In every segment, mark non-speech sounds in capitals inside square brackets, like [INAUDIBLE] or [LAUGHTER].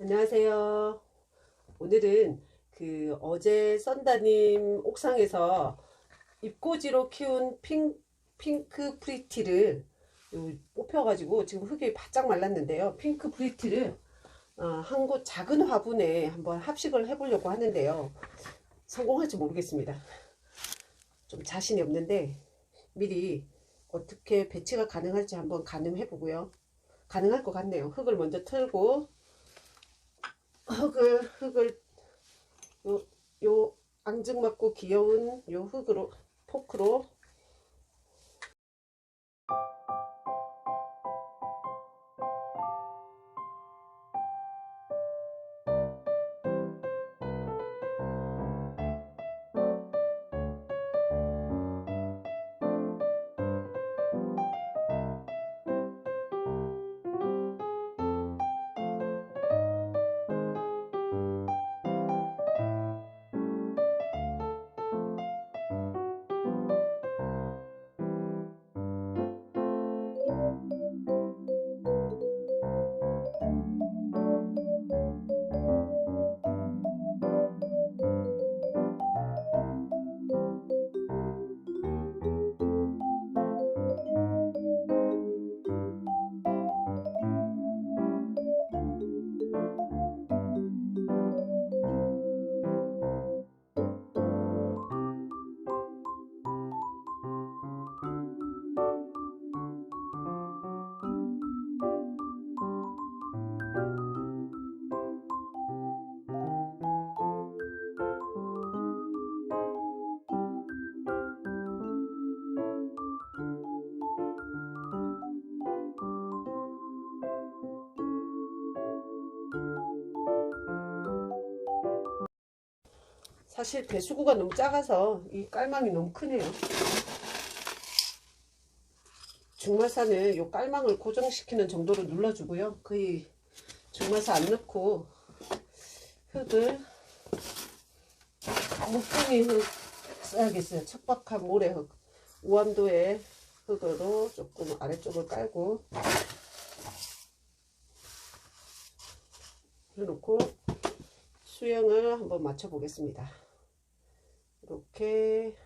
안녕하세요. 오늘은 그 어제 썬다님 옥상에서 잎꽂이로 키운 핑, 핑크 프리티를 요 뽑혀가지고 지금 흙이 바짝 말랐는데요. 핑크 프리티를 어, 한 곳 작은 화분에 한번 합식을 해보려고 하는데요. 성공할지 모르겠습니다. 좀 자신이 없는데 미리 어떻게 배치가 가능할지 한번 가늠해 보고요. 가능할 것 같네요. 흙을 먼저 틀고 흙을 흙을 요, 요 앙증맞고 귀여운 요 흙으로 포크로 사실 배수구가 너무 작아서 이 깔망이 너무 크네요. 중마사는 요 깔망을 고정시키는 정도로 눌러주고요. 거의 중마사 안 넣고 흙을 묵둥이 흙 써야겠어요. 척박한 모래흙. 우암도의 흙으로 조금 아래쪽을 깔고 해놓고 수영을 한번 맞춰 보겠습니다. 이렇게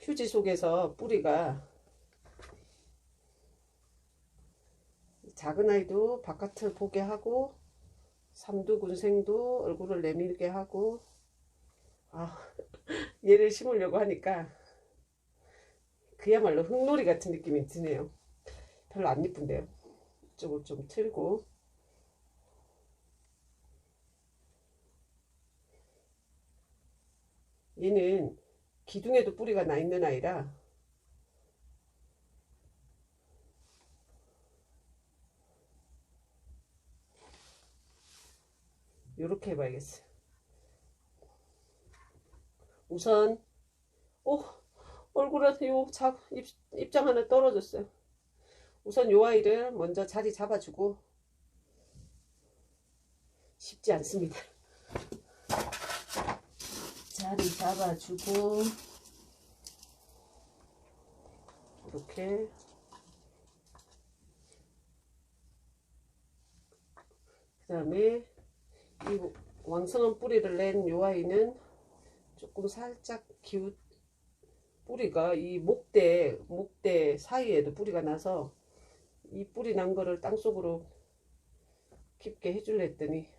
휴지 속에서 뿌리가 작은 아이도 바깥을 보게 하고 삼두군생도 얼굴을 내밀게 하고 아, [LAUGHS] 얘를 심으려고 하니까 그야말로 흙놀이 같은 느낌이 드네요. 별로 안 이쁜데요. 이쪽을 좀 틀고 얘는 기둥에도 뿌리가 나 있는 아이라 이렇게 해봐야겠어요. 우선 오 얼굴에 요 작, 입, 입장 하나 떨어졌어요. 우선 요 아이를 먼저 자리 잡아주고 쉽지 않습니다. 자리 잡아주고 이렇게 그 다음에 이 왕성한 뿌리를 낸 요 아이는 조금 살짝 기웃 뿌리가 이 목대 목대 사이에도 뿌리가 나서 이 뿌리 난 거를 땅속으로 깊게 해줄래 했더니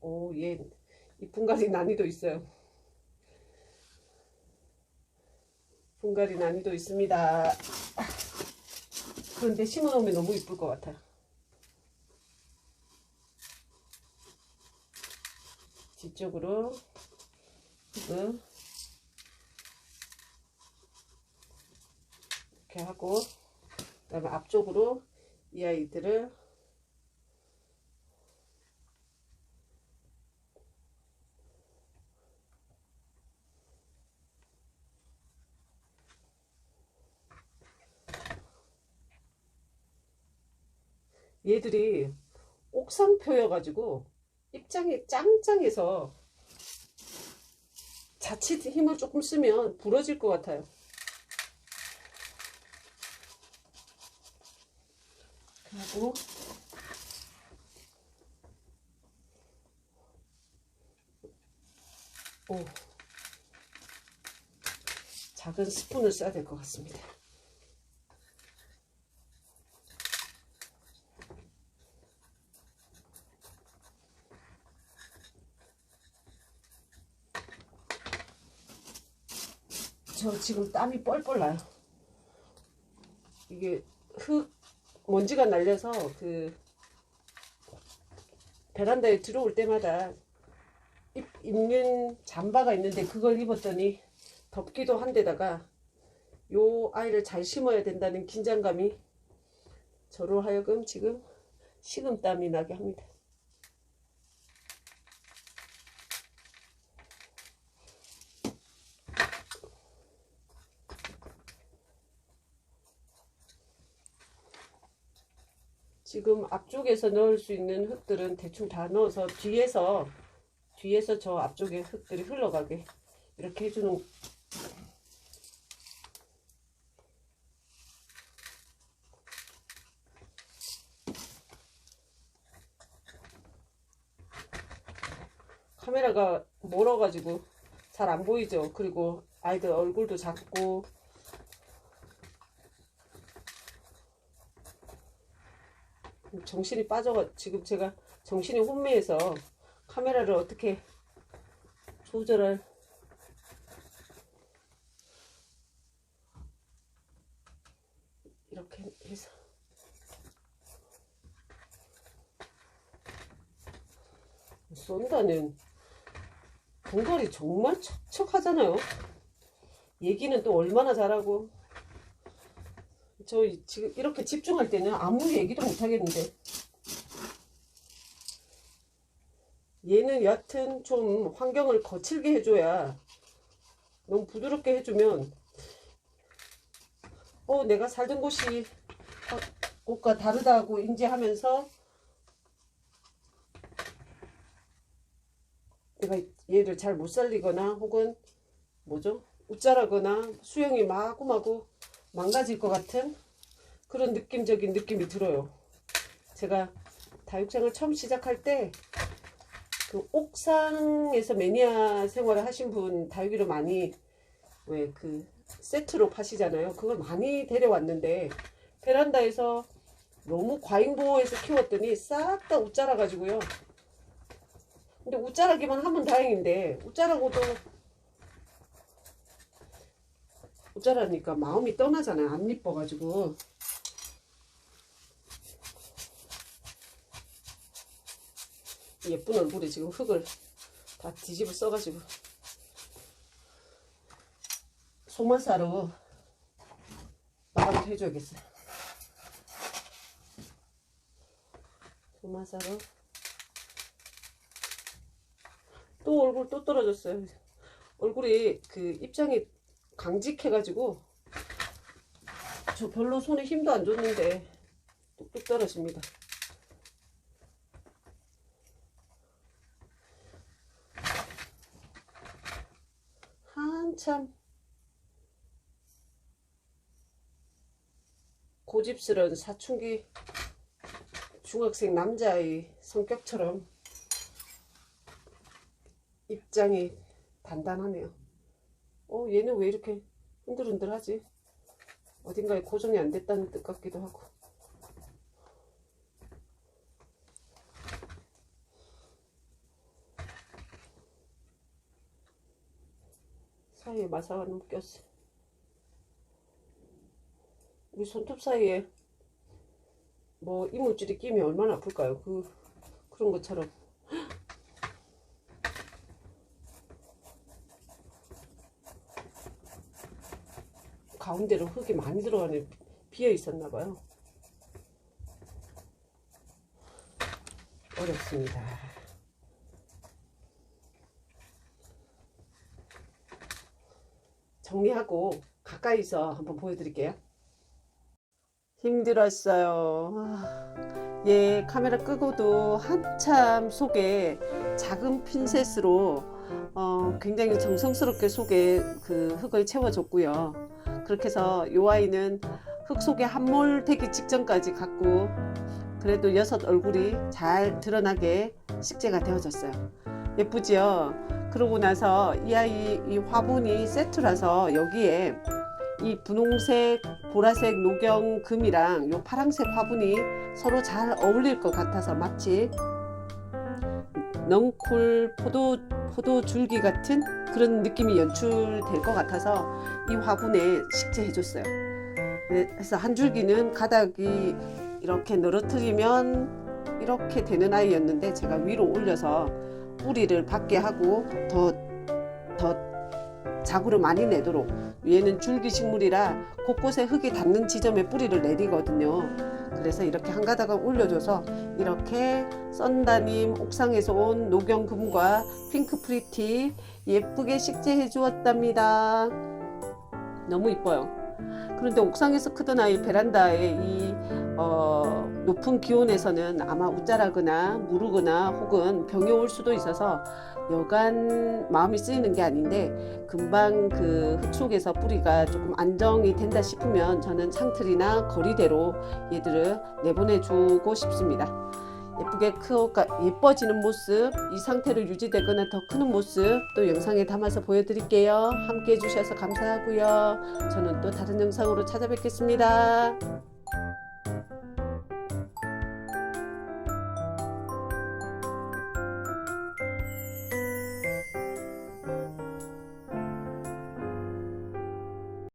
오얘 이 분갈이 난이도 있어요. 분갈이 난이도 있습니다. 그런데 심어놓으면 너무 이쁠 것 같아. 뒤쪽으로 흙을 이렇게 하고 그 다음에 앞쪽으로 이 아이들을 얘들이 옥상표여가지고 입장이 짱짱해서 자칫 힘을 조금 쓰면 부러질 것 같아요. 그리고 오, 작은 스푼을 써야 될 것 같습니다. 저 지금 땀이 뻘뻘 나요. 이게 흙 먼지가 날려서 그 베란다에 들어올 때마다 입, 입는 잠바가 있는데 그걸 입었더니 덥기도 한데다가 요 아이를 잘 심어야 된다는 긴장감이 저로 하여금 지금 식은땀이 나게 합니다. 지금 앞쪽에서 넣을 수 있는 흙들은 대충 다 넣어서 뒤에서 뒤에서 저 앞쪽에 흙들이 흘러가게 이렇게 해주는 카메라가 멀어가지고 잘 안 보이죠. 그리고 아이들 얼굴도 작고 정신이 빠져가 지금 제가 정신이 혼미해서 카메라를 어떻게 조절할 이렇게 해서 쏜다는 분갈이 정말 척척하잖아요. 얘기는 또 얼마나 잘하고 저 이- 지금 이렇게 집중할 때는 아무리 얘기도 못 하겠는데. 얘는 여하튼 좀 환경을 거칠게 해줘야 너무 부드럽게 해주면 어 내가 살던 곳이 어, 곳과 다르다고 인지하면서 내가 얘를 잘 못 살리거나 혹은 뭐죠? 웃자라거나 수영이 마구마구 망가질 것 같은 그런 느낌적인 느낌이 들어요. 제가 다육장을 처음 시작할 때 그 옥상에서 매니아 생활을 하신 분 다육이를 많이 왜 그 세트로 파시잖아요. 그걸 많이 데려왔는데 베란다에서 너무 과잉 보호해서 키웠더니 싹 다 웃자라 가지고요. 근데 웃자라기만 하면 다행인데 웃자라고도 웃자라니까 마음이 떠나잖아요. 안 이뻐가지고. 예쁜 얼굴에 지금 흙을 다 뒤집어 써가지고 소만사로 마감을 해줘야겠어요. 소만사로 또 얼굴 또 떨어졌어요. 얼굴이 그 입장이 강직해가지고 저 별로 손에 힘도 안 줬는데 뚝뚝 떨어집니다. 한참 고집스러운 사춘기 중학생 남자의 성격처럼 입장이 단단하네요. 어, 얘는 왜 이렇게 흔들흔들하지? 어딘가에 고정이 안 됐다는 뜻 같기도 하고. 사이에 마사가 너무 꼈어. 우리 손톱 사이에 뭐 이물질이 끼면 얼마나 아플까요? 그 그런 것처럼. 가운데로 흙이 많이 들어가네 비어 있었나 봐요. 어렵습니다. 정리하고 가까이서 한번 보여드릴게요. 힘들었어요. 아, 얘 카메라 끄고도 한참 속에 작은 핀셋으로 어, 굉장히 정성스럽게 속에 그 흙을 채워줬고요. 그렇게 해서 이 아이는 흙 속에 함몰 되기 직전까지 갔고 그래도 여섯 얼굴이 잘 드러나게 식재가 되어졌어요. 예쁘지요? 그러고 나서 이 아이 이 화분이 세트라서 여기에 이 분홍색, 보라색 녹영 금이랑 요 파랑색 화분이 서로 잘 어울릴 것 같아서 마치 넝쿨 포도 포도 줄기 같은 그런 느낌이 연출될 것 같아서 이 화분에 식재해 줬어요. 그래서 한 줄기는 가닥이 이렇게 늘어뜨리면 이렇게 되는 아이였는데 제가 위로 올려서 뿌리를 받게 하고 더더 자구를 많이 내도록 얘는 줄기 식물이라 곳곳에 흙이 닿는 지점에 뿌리를 내리거든요. 그래서 이렇게 한 가닥을 올려줘서 이렇게 썬다님 옥상에서 온 녹용금과 핑크 프리티 예쁘게 식재해 주었답니다. 너무 이뻐요. 그런데 옥상에서 크던 아이 베란다에 이 어, 높은 기온에서는 아마 웃자라거나 무르거나 혹은 병이 올 수도 있어서 여간 마음이 쓰이는 게 아닌데 금방 그 흙 속에서 뿌리가 조금 안정이 된다 싶으면 저는 창틀이나 거리대로 얘들을 내보내주고 싶습니다. 예쁘게 크어가 예뻐지는 모습, 이 상태로 유지되거나 더 크는 모습 또 영상에 담아서 보여드릴게요. 함께 해주셔서 감사하고요. 저는 또 다른 영상으로 찾아뵙겠습니다.